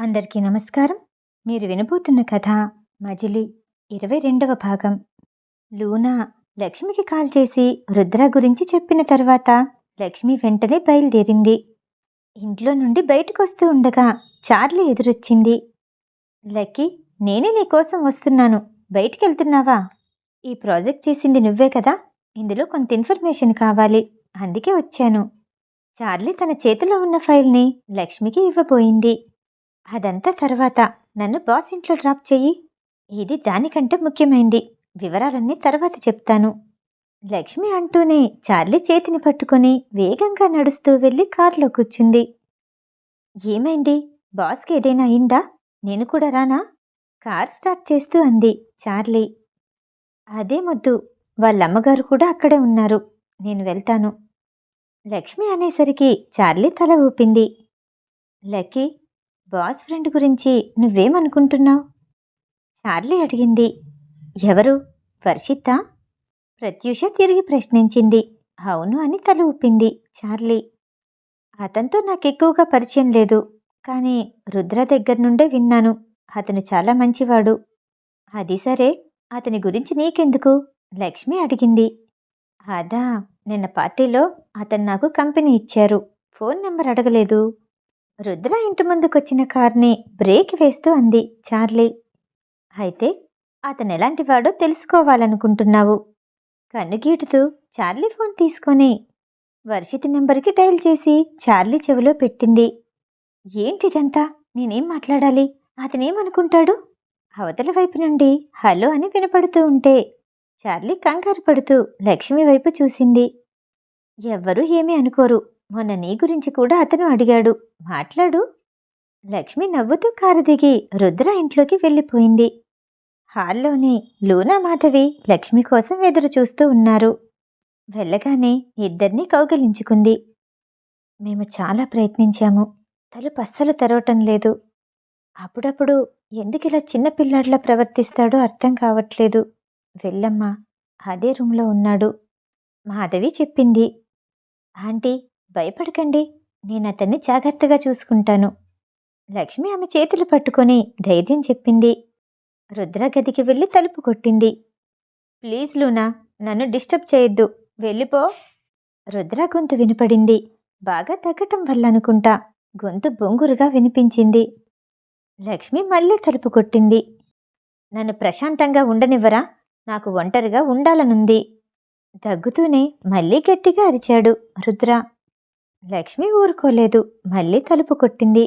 అందరికీ నమస్కారం. మీరు వినబోతున్న కథ మజిలి ఇరవై రెండవ భాగం. లూనా లక్ష్మికి కాల్ చేసి రుద్ర గురించి చెప్పిన తర్వాత లక్ష్మి వెంటనే బయలుదేరింది. ఇంట్లో నుండి బయటకు వస్తూ ఉండగా చార్లీ ఎదురొచ్చింది. లక్కీ నేనే నీకోసం వస్తున్నాను. బయటికి వెళ్తున్నావా ఈ ప్రాజెక్ట్ చేసింది నువ్వే కదా? ఇందులో కొంత ఇన్ఫర్మేషన్ కావాలి. అందుకే వచ్చాను. చార్లీ తన చేతిలో ఉన్న ఫైల్ని లక్ష్మికి ఇవ్వబోయింది. అదంతా తర్వాత. నన్ను బాస్ ఇంట్లో డ్రాప్ చెయ్యి. ఇది దానికంటే ముఖ్యమైంది. వివరాలన్నీ తర్వాత చెప్తాను. లక్ష్మి అంటూనే చార్లీ చేతిని పట్టుకొని వేగంగా నడుస్తూ వెళ్ళి కారులో కూర్చుంది. ఏమైంది? బాస్కి ఏదైనా అయిందా? నేను కూడా రానా? కార్ స్టార్ట్ చేస్తూ అంది చార్లీ. అదేమొద్దు వాళ్ళమ్మగారు కూడా అక్కడే ఉన్నారు. నేను వెళ్తాను. లక్ష్మి అనేసరికి చార్లీ తల ఊపింది. లక్కీ బాస్ ఫ్రెండ్ గురించి నువ్వేమనుకుంటున్నావు? చార్లీ అడిగింది. ఎవరు? వర్షిత ప్రత్యూష తిరిగి ప్రశ్నించింది. అవును అని తల ఊపింది చార్లీ. అతనితో నాకు ఎక్కువగా పరిచయం లేదు కానీ రుద్ర దగ్గర నుండే విన్నాను. అతను చాలా మంచివాడు. అది సరే అతని గురించి నీకెందుకు? లక్ష్మి అడిగింది. అదా నిన్న పార్టీలో అతను నాకు కంపెనీ ఇచ్చారు. ఫోన్ నెంబర్ అడగలేదు. రుద్ర ఇంటి ముందుకొచ్చిన కార్ని బ్రేక్ వేస్తూ అంది చార్లీ అయితే అతను ఎలాంటివాడో తెలుసుకోవాలనుకుంటున్నావు. కన్నుగీటుతూ చార్లీ ఫోన్ తీసుకొని వర్షిత్ నెంబర్కి డైల్ చేసి చార్లీ చెవిలో పెట్టింది. ఏంటిదంతా? నేనేం మాట్లాడాలి? అతనేమనుకుంటాడు? అవతల వైపు నుండి హలో అని వినపడుతూ ఉంటే చార్లీ కంగారు పడుతూ లక్ష్మి వైపు చూసింది. ఎవ్వరూ ఏమీ అనుకోరు. మొన్న నీ గురించి కూడా అతను అడిగాడు. మాట్లాడు. లక్ష్మి నవ్వుతూ కారు దిగి రుద్ర ఇంట్లోకి వెళ్ళిపోయింది. హాల్లోని లూనా మాధవి లక్ష్మి కోసం ఎదురు చూస్తూ ఉన్నారు. వెళ్ళగానే ఇద్దరినీ కౌగిలించుకుంది. మేము చాలా ప్రయత్నించాము. తలుపు అస్సలు తెరవటం లేదు. అప్పుడప్పుడు ఎందుకిలా చిన్న పిల్లాడిలా ప్రవర్తిస్తాడో అర్థం కావట్లేదు. వెళ్ళమ్మా అదే రూమ్లో ఉన్నాడు. మాధవి చెప్పింది. ఆంటీ భయపడకండి. నేను అతన్ని జాగ్రత్తగా చూసుకుంటాను. లక్ష్మి ఆమె చేతులు పట్టుకొని ధైర్యం చెప్పింది. రుద్ర గదికి వెళ్ళి తలుపు కొట్టింది. ప్లీజ్ లూనా నన్ను డిస్టర్బ్ చేయొద్దు. వెళ్ళిపో. రుద్ర గొంతు వినపడింది. బాగా తగ్గటం వల్ల అనుకుంటా గొంతు బొంగురుగా వినిపించింది. లక్ష్మి మళ్ళీ తలుపు కొట్టింది. నన్ను ప్రశాంతంగా ఉండనివ్వరా? నాకు ఒంటరిగా ఉండాలనుంది. దగ్గుతూనే మళ్ళీ గట్టిగా అరిచాడు రుద్ర. లక్ష్మి ఊరుకోలేదు. మళ్ళీ తలుపు కొట్టింది.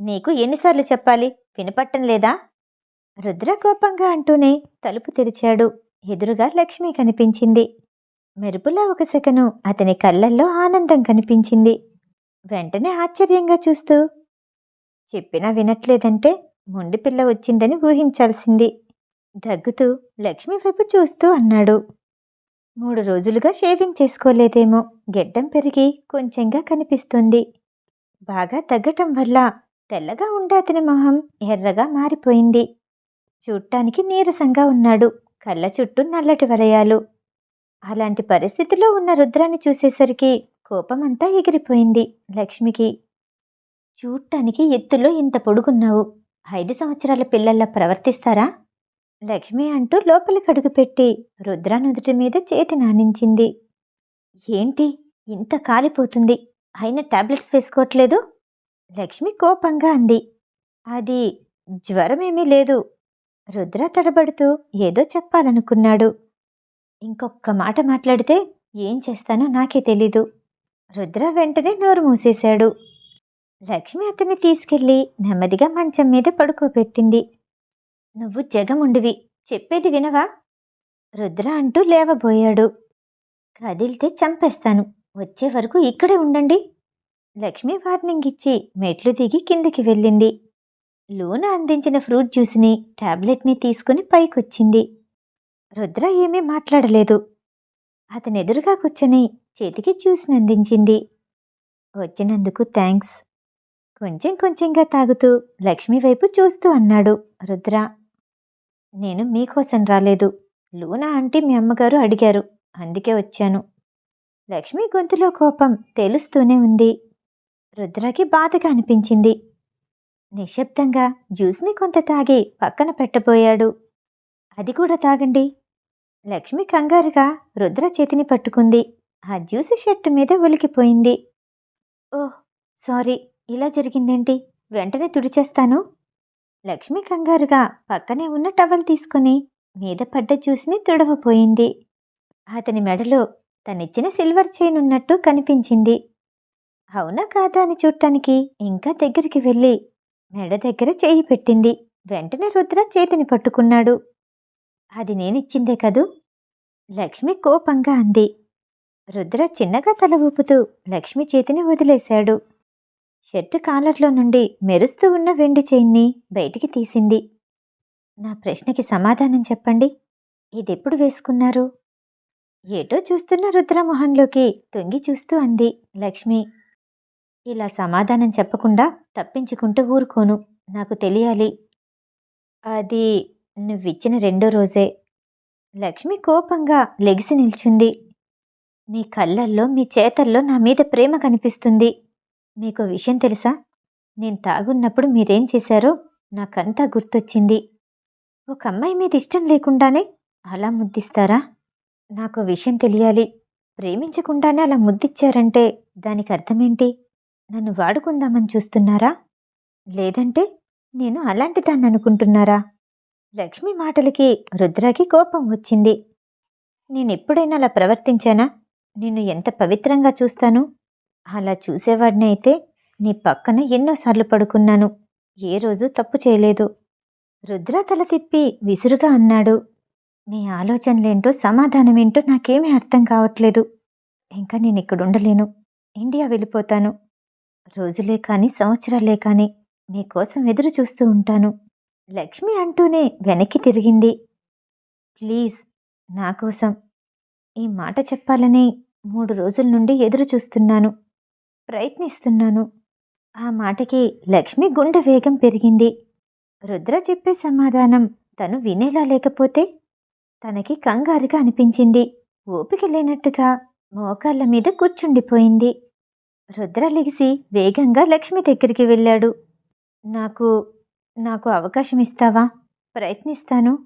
నీకు ఎన్నిసార్లు చెప్పాలి? వినపట్టం లేదా? రుద్ర కోపంగా అంటూనే తలుపు తెరిచాడు. ఎదురుగా లక్ష్మి కనిపించింది. మెరుపులా ఒక సెకను అతని కళ్ళల్లో ఆనందం కనిపించింది. వెంటనే ఆశ్చర్యంగా చూస్తూ చెప్పినా వినట్లేదంటే మొండి పిల్ల వచ్చిందని ఊహించాల్సింది. దగ్గుతూ లక్ష్మి వైపు చూస్తూ అన్నాడు. మూడు రోజులుగా షేవింగ్ చేసుకోలేదేమో. గెడ్డం పెరిగి కొంచెంగా కనిపిస్తుంది. బాగా తగ్గటం వల్ల తెల్లగా ఉండే అతని మొహం ఎర్రగా మారిపోయింది. చూడటానికి నీరసంగా ఉన్నాడు. కళ్ళ చుట్టూ నల్లటి వలయాలు. అలాంటి పరిస్థితిలో ఉన్న రుద్రాన్ని చూసేసరికి కోపమంతా ఎగిరిపోయింది లక్ష్మికి. చూడటానికి ఎత్తులో ఇంత పొడుగున్నావు. ఐదు సంవత్సరాల పిల్లల్లా ప్రవర్తిస్తారా? లక్ష్మి అంటూ లోపలికి అడుగుపెట్టి రుద్ర నుదుటి మీద చేతి నానించింది. ఏంటి? ఇంత కాలిపోతుంది. అయినా టాబ్లెట్స్ వేసుకోవట్లేదు? లక్ష్మి కోపంగా అంది. అది జ్వరమేమీ లేదు. రుద్ర తడబడుతూ ఏదో చెప్పాలనుకున్నాడు. ఇంకొక్క మాట మాట్లాడితే ఏం చేస్తానో నాకే తెలీదు. రుద్ర వెంటనే నోరు మూసేశాడు. లక్ష్మి అతన్ని తీసుకెళ్ళి నెమ్మదిగా మంచం మీద పడుకోబెట్టింది. నువ్వు జగముండివి. చెప్పేది వినవా? రుద్ర అంటూ లేవబోయాడు. కదిలితే చంపేస్తాను. వచ్చే వరకు ఇక్కడే ఉండండి. లక్ష్మి వార్నింగ్ ఇచ్చి మెట్లు దిగి కిందికి వెళ్ళింది. లూన అందించిన ఫ్రూట్ జ్యూస్ని టాబ్లెట్ని తీసుకుని పైకొచ్చింది. రుద్ర ఏమీ మాట్లాడలేదు. అతని ఎదురుగా కూర్చొని చేతికి జ్యూస్ని అందించింది. వచ్చినందుకు థ్యాంక్స్ కొంచెం కొంచెంగా తాగుతూ లక్ష్మి వైపు చూస్తూ అన్నాడు రుద్ర. నేను మీకోసం రాలేదు. లూనా ఆంటీ మీ అమ్మగారు అడిగారు. అందుకే వచ్చాను. లక్ష్మి గొంతులో కోపం తెలుస్తూనే ఉంది. రుద్రకి బాధగా అనిపించింది. నిశ్శబ్దంగా జ్యూస్ని కొంత తాగి పక్కన పెట్టబోయాడు. అది కూడా తాగండి. లక్ష్మి కంగారుగా రుద్ర చేతిని పట్టుకుంది. ఆ జ్యూస్ షర్టు మీద ఒలికిపోయింది. ఓహ్ సారీ ఇలా జరిగిందేంటి? వెంటనే తుడిచేస్తాను. లక్ష్మి కంగారుగా పక్కనే ఉన్న టవల్ తీసుకుని మీద పడ్డ జ్యూస్ని తుడవపోయింది అతని మెడలో తనిచ్చిన సిల్వర్ చైన్ ఉన్నట్టు కనిపించింది. అవునా కాదా అని చూడటానికి ఇంకా దగ్గరికి వెళ్ళి మెడ దగ్గర చేయి పెట్టింది. వెంటనే రుద్ర చేతిని పట్టుకున్నాడు. అది నేనిచ్చిందే కదూ? లక్ష్మి కోపంగా అంది. రుద్ర చిన్నగా తల ఊపుతూ లక్ష్మి చేతిని వదిలేశాడు. షర్టు కాలర్లో నుండి మెరుస్తూ ఉన్న వెండి చైన్ని బయటికి తీసింది. నా ప్రశ్నకి సమాధానం చెప్పండి. ఇదెప్పుడు వేసుకున్నారు? ఏటో చూస్తున్న రుద్రమోహన్లోకి తొంగి చూస్తూ అంది లక్ష్మి. ఇలా సమాధానం చెప్పకుండా తప్పించుకుంటూ ఊరుకోను నాకు తెలియాలి. అది నువ్విచ్చిన రెండో రోజే. లక్ష్మి కోపంగా లెగిసి నిల్చుంది. మీ కళ్ళల్లో మీ చేతల్లో నా మీద ప్రేమ కనిపిస్తుంది. మీకు విషయం తెలుసా? నేను తాగున్నప్పుడు మీరేం చేశారో నాకంతా గుర్తొచ్చింది. ఒక అమ్మాయి మీద ఇష్టం లేకుండానే అలా ముద్దిస్తారా? నాకు విషయం తెలియాలి. ప్రేమించకుండానే అలా ముద్దిచ్చారంటే దానికి అర్థమేంటి? నన్ను వాడుకుందామని చూస్తున్నారా? లేదంటే నేను అలాంటి దాన్ని అనుకుంటున్నారా? లక్ష్మి మాటలకి రుద్రకి కోపం వచ్చింది. నేను ఎప్పుడైనా అలా ప్రవర్తించానా? నిన్ను ఎంత పవిత్రంగా చూస్తాను? అలా చూసేవాడిని అయితే నీ పక్కన ఎన్నోసార్లు పడుకున్నాను. ఏ రోజు తప్పు చేయలేదు. రుద్ర తల తిప్పి విసురుగా అన్నాడు. మీ ఆలోచనలేంటో సమాధానమేంటో నాకేమీ అర్థం కావట్లేదు. ఇంకా నేను ఇక్కడుండలేను ఇండియా వెళ్ళిపోతాను. రోజులే కానీ సంవత్సరాలే కానీ మీకోసం ఎదురు చూస్తూ ఉంటాను. లక్ష్మి అంటూనే వెనక్కి తిరిగింది. ప్లీజ్ నా కోసం. ఈ మాట చెప్పాలని మూడు రోజుల నుండి ఎదురు చూస్తున్నాను. ప్రయత్నిస్తున్నాను. ఆ మాటకి లక్ష్మి గుండె వేగం పెరిగింది. రుద్ర చెప్పే సమాధానం తను వినేలా లేకపోతే తనకి కంగారుగా అనిపించింది. ఓపిక లేనట్టుగా మోకాళ్ళ మీద కూర్చుండిపోయింది. రుద్ర లెగిసి వేగంగా లక్ష్మి దగ్గరికి వెళ్ళాడు. నాకు నాకు అవకాశం ఇస్తావా? ప్రయత్నిస్తాను.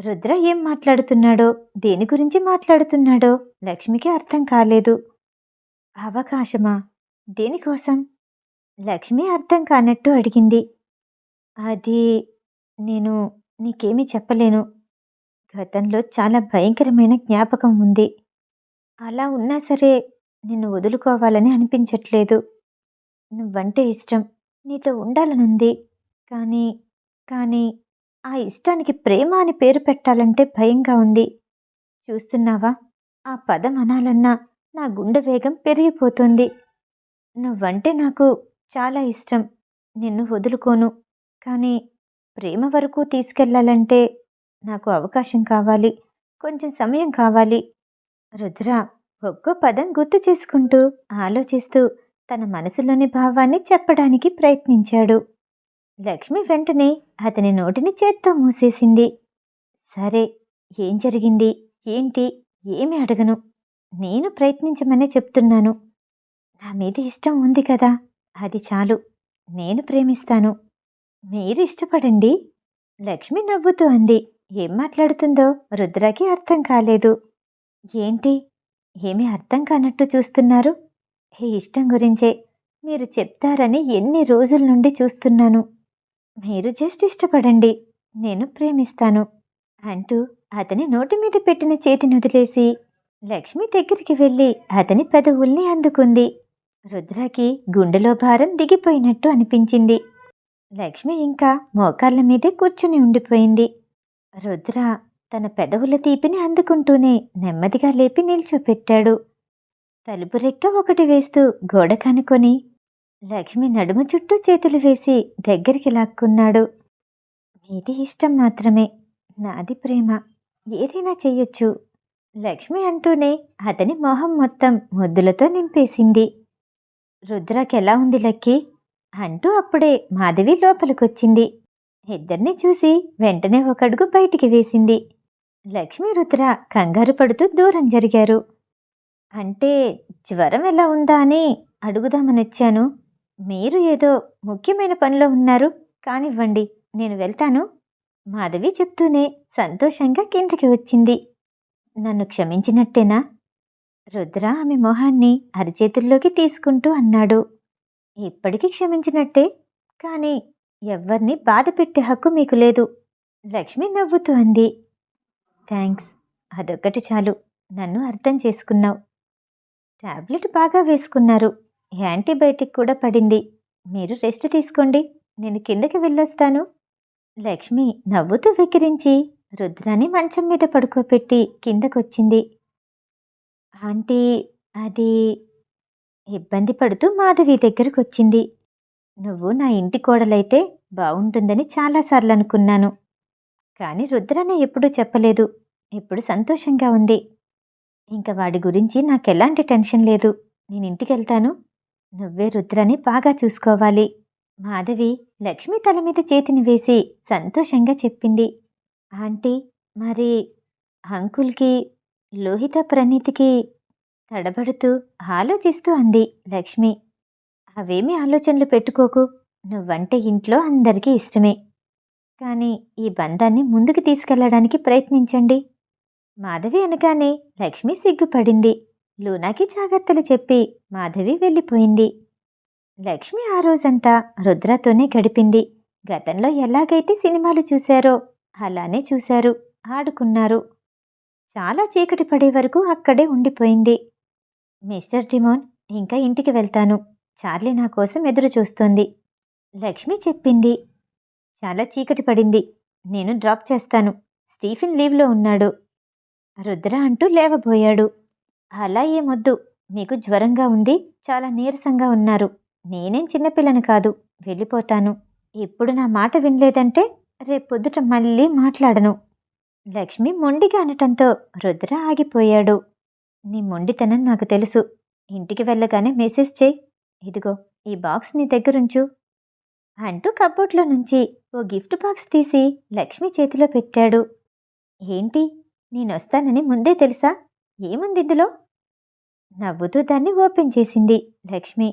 రుద్ర ఏం మాట్లాడుతున్నాడో దేని గురించి మాట్లాడుతున్నాడో లక్ష్మికి అర్థం కాలేదు. అవకాశమా? దేనికోసం? లక్ష్మి అర్థం కానట్టు అడిగింది. అది నేను నీకేమీ చెప్పలేను. గతంలో చాలా భయంకరమైన జ్ఞాపకం ఉంది. అలా ఉన్నా సరే నిన్ను వదులుకోవాలని అనిపించట్లేదు. నువ్వంటే ఇష్టం. నీతో ఉండాలనుంది. కానీ కానీ ఆ ఇష్టానికి ప్రేమ అని పేరు పెట్టాలంటే భయంగా ఉంది. చూస్తున్నావా? ఆ పదం అనాలన్నా నా గుండె వేగం పెరిగిపోతుంది. నువ్వంటే నాకు చాలా ఇష్టం. నిన్ను వదులుకోను. కానీ ప్రేమ వరకు తీసుకెళ్ళాలంటే నాకు అవకాశం కావాలి. కొంచెం సమయం కావాలి. రుద్ర ఒక్కో పదం గుర్తు చేసుకుంటూ ఆలోచిస్తూ తన మనసులోని భావాన్ని చెప్పడానికి ప్రయత్నించాడు. లక్ష్మి వెంటనే అతని నోటిని చేత్తో మూసేసింది. సరే ఏం జరిగింది? ఏంటి? ఏమి అడగను. నేను ప్రయత్నించమనే చెప్తున్నాను. నా మీద ఇష్టం ఉంది కదా అది చాలు. నేను ప్రేమిస్తాను. మీరు ఇష్టపడండి. లక్ష్మి నవ్వుతూ అంది. ఏం మాట్లాడుతుందో రుద్రకి అర్థం కాలేదు. ఏంటి? ఏమీ అర్థం కానట్టు చూస్తున్నారు? ఈ ఇష్టం గురించే. మీరు చెప్తారని ఎన్ని రోజుల నుండి చూస్తున్నాను. మీరు జస్ట్ ఇష్టపడండి. నేను ప్రేమిస్తాను. అంటూ అతని నోటి మీద పెట్టిన చేతిని వదిలేసి లక్ష్మి దగ్గరికి వెళ్ళి అతని పెదవుల్ని అందుకుంది. రుద్రకి గుండెలో భారం దిగిపోయినట్టు అనిపించింది. లక్ష్మి ఇంకా మోకాళ్ళ మీదే కూర్చుని ఉండిపోయింది. రుద్ర తన పెదవుల తీపిని అందుకుంటూనే నెమ్మదిగా లేపి నిల్చోపెట్టాడు. తలుపు రెక్క ఒకటి వేస్తూ గోడ కనుకొని లక్ష్మి నడుమ చుట్టూ చేతులు వేసి దగ్గరికి లాక్కున్నాడు. మీది ఇష్టం మాత్రమే నాది ప్రేమ. ఏదైనా చెయ్యొచ్చు. లక్ష్మి అంటూనే అతని మొహం మొత్తం ముద్దులతో నింపేసింది. రుద్రకెలా ఉంది లక్కీ? అంటూ అప్పుడే మాధవి లోపలికొచ్చింది. ఇద్దరిని చూసి వెంటనే ఒక అడుగు బయటికి వేసింది. లక్ష్మి రుద్ర కంగారు పడుతూ దూరం జరిగారు. అంటే జ్వరం ఎలా ఉందా అని అడుగుదామని వచ్చాను మీరు ఏదో ముఖ్యమైన పనిలో ఉన్నారు. కానివ్వండి నేను వెళ్తాను. మాధవి చెప్తూనే సంతోషంగా కిందకి వచ్చింది. నన్ను క్షమించినట్టేనా? రుద్ర ఆమె మొహాన్ని అరిచేతుల్లోకి తీసుకుంటూ అన్నాడు. ఇప్పటికీ క్షమించినట్టే కానీ ఎవ్వరిని బాధ పెట్టే హక్కు మీకు లేదు. లక్ష్మి నవ్వుతూ అంది. థ్యాంక్స్ అదొక్కటి చాలు. నన్ను అర్థం చేసుకున్నావు. టాబ్లెట్ బాగా వేసుకున్నారు. యాంటీబయాటిక్ కూడా పడింది. మీరు రెస్ట్ తీసుకోండి. నేను కిందకి వెళ్ళొస్తాను. లక్ష్మి నవ్వుతూ వెక్కిరించి రుద్రాని మంచం మీద పడుకోబెట్టి కిందకొచ్చింది. ఆంటీ అది ఇబ్బంది పడుతూ మాధవి దగ్గరకు వచ్చింది నువ్వు నా ఇంటి కోడలైతే బాగుంటుందని చాలాసార్లు అనుకున్నాను కానీ రుద్రనే ఎప్పుడూ చెప్పలేదు. ఇప్పుడు సంతోషంగా ఉంది. ఇంకా వాడి గురించి నాకెలాంటి టెన్షన్ లేదు. నేను ఇంటికి వెళ్తాను నువ్వే రుద్రని బాగా చూసుకోవాలి. మాధవి లక్ష్మి తల మీద చేతిని వేసి సంతోషంగా చెప్పింది. ఆంటీ మరి అంకుల్కి లోహిత ప్రణీతికి తడబడుతూ ఆలోచిస్తూ అంది లక్ష్మి. అవేమీ ఆలోచనలు పెట్టుకోకు. నువ్వంటే ఇంట్లో అందరికీ ఇష్టమే. కానీ ఈ బంధాన్ని ముందుకు తీసుకెళ్ళడానికి ప్రయత్నించండి. మాధవి అనగానే లక్ష్మి సిగ్గుపడింది. లూనాకి జాగ్రత్తలు చెప్పి మాధవి వెళ్ళిపోయింది. లక్ష్మి ఆ రోజంతా రుద్రతోనే గడిపింది. గతంలో ఎలాగైతే సినిమాలు చూశారో అలానే చూశారు ఆడుకున్నారు. చాలా చీకటి పడే వరకు అక్కడే ఉండిపోయింది. మిస్టర్ డిమోన్ ఇంకా ఇంటికి వెళ్తాను. చార్లీ నా కోసం ఎదురు చూస్తోంది. లక్ష్మి చెప్పింది. చాలా చీకటి పడింది. నేను డ్రాప్ చేస్తాను. స్టీఫెన్ లీవ్లో ఉన్నాడు. రుద్ర అంటూ లేవబోయాడు. అలా ఏమొద్దు. మీకు జ్వరంగా ఉంది. చాలా నీరసంగా ఉన్నారు. నేనేం చిన్నపిల్లని కాదు. వెళ్ళిపోతాను. ఇప్పుడు నా మాట వినలేదంటే రేపొద్దుట మళ్ళీ మాట్లాడను. లక్ష్మి మొండిగా అనటంతో రుద్ర ఆగిపోయాడు. నీ మొండితనం నాకు తెలుసు. ఇంటికి వెళ్ళగానే మెసేజ్ చేయి. ఇదిగో ఈ బాక్స్ నీ దగ్గరుంచు. అంటూ కబోర్డ్లో నుంచి ఓ గిఫ్ట్ బాక్స్ తీసి లక్ష్మి చేతిలో పెట్టాడు. ఏంటి? నేనొస్తానని ముందే తెలుసా? ఏముంది ఇందులో? నవ్వుతూ దాన్ని ఓపెన్ చేసింది లక్ష్మి.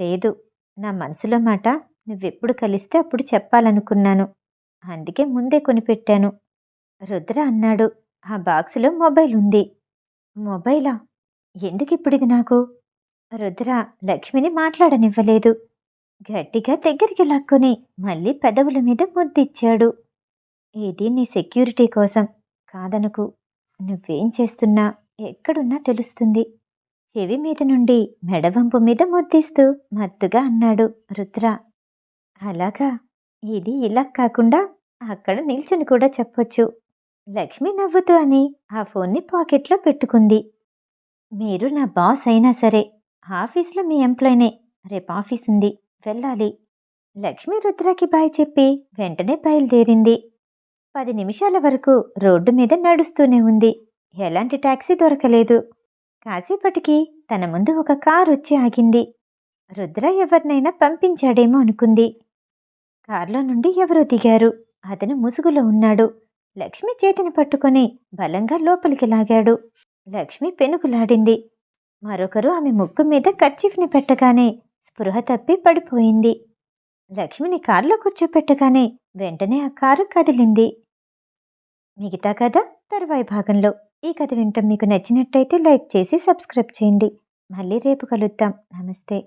లేదు నా మనసులో మాట నువ్వెప్పుడు కలిస్తే అప్పుడు చెప్పాలనుకున్నాను. అందుకే ముందే కొనిపెట్టాను. రుద్ర అన్నాడు. ఆ బాక్సులో మొబైల్ ఉంది. మొబైలా? ఎందుకు ఇప్పుడు ఇది నాకు? రుద్ర లక్ష్మిని మాట్లాడనివ్వలేదు. గట్టిగా దగ్గరికి లాక్కొని మళ్ళీ పెదవుల మీద ముద్దిచ్చాడు. ఇది నీ సెక్యూరిటీ కోసం? కాదనుకు. నువ్వేం చేస్తున్నా ఎక్కడున్నా తెలుస్తుంది. చెవి మీద నుండి మెడవంపు మీద ముద్దిస్తూ మత్తుగా అన్నాడు రుద్ర. అలాగా? ఇది ఇలా కాకుండా అక్కడ నిల్చుని కూడా చెప్పొచ్చు. లక్ష్మి నవ్వుతూ అని ఆ ఫోన్ని పాకెట్లో పెట్టుకుంది. మీరు నా బాస్ అయినా సరే ఆఫీస్లో మీ ఎంప్లాయ్నే రేపు ఆఫీస్ ఉంది వెళ్ళాలి. లక్ష్మి రుద్రకి బాయ్ చెప్పి వెంటనే బయలుదేరింది. పది నిమిషాల వరకు రోడ్డు మీద నడుస్తూనే ఉంది. ఎలాంటి టాక్సీ దొరకలేదు. కాసేపటికి తన ముందు ఒక కారు వచ్చి ఆగింది. రుద్ర ఎవరినైనా పంపించాడేమో అనుకుంది. కారులో నుండి ఎవరో దిగారు. అతను ముసుగులో ఉన్నాడు. లక్ష్మి చేతిని పట్టుకొని బలంగా లోపలికి లాగాడు. లక్ష్మి పెనుకులాడింది మరొకరు ఆమె ముక్కు మీద కర్చీఫ్ని పెట్టగానే స్పృహ తప్పి పడిపోయింది. లక్ష్మిని కారులో కూర్చోపెట్టగానే వెంటనే ఆ కారు కదిలింది. మిగతా కథ తర్వాయి భాగంలో. ఈ కథ వింటం మీకు నచ్చినట్టయితే లైక్ చేసి సబ్స్క్రైబ్ చేయండి. మళ్ళీ రేపు కలుద్దాం. నమస్తే.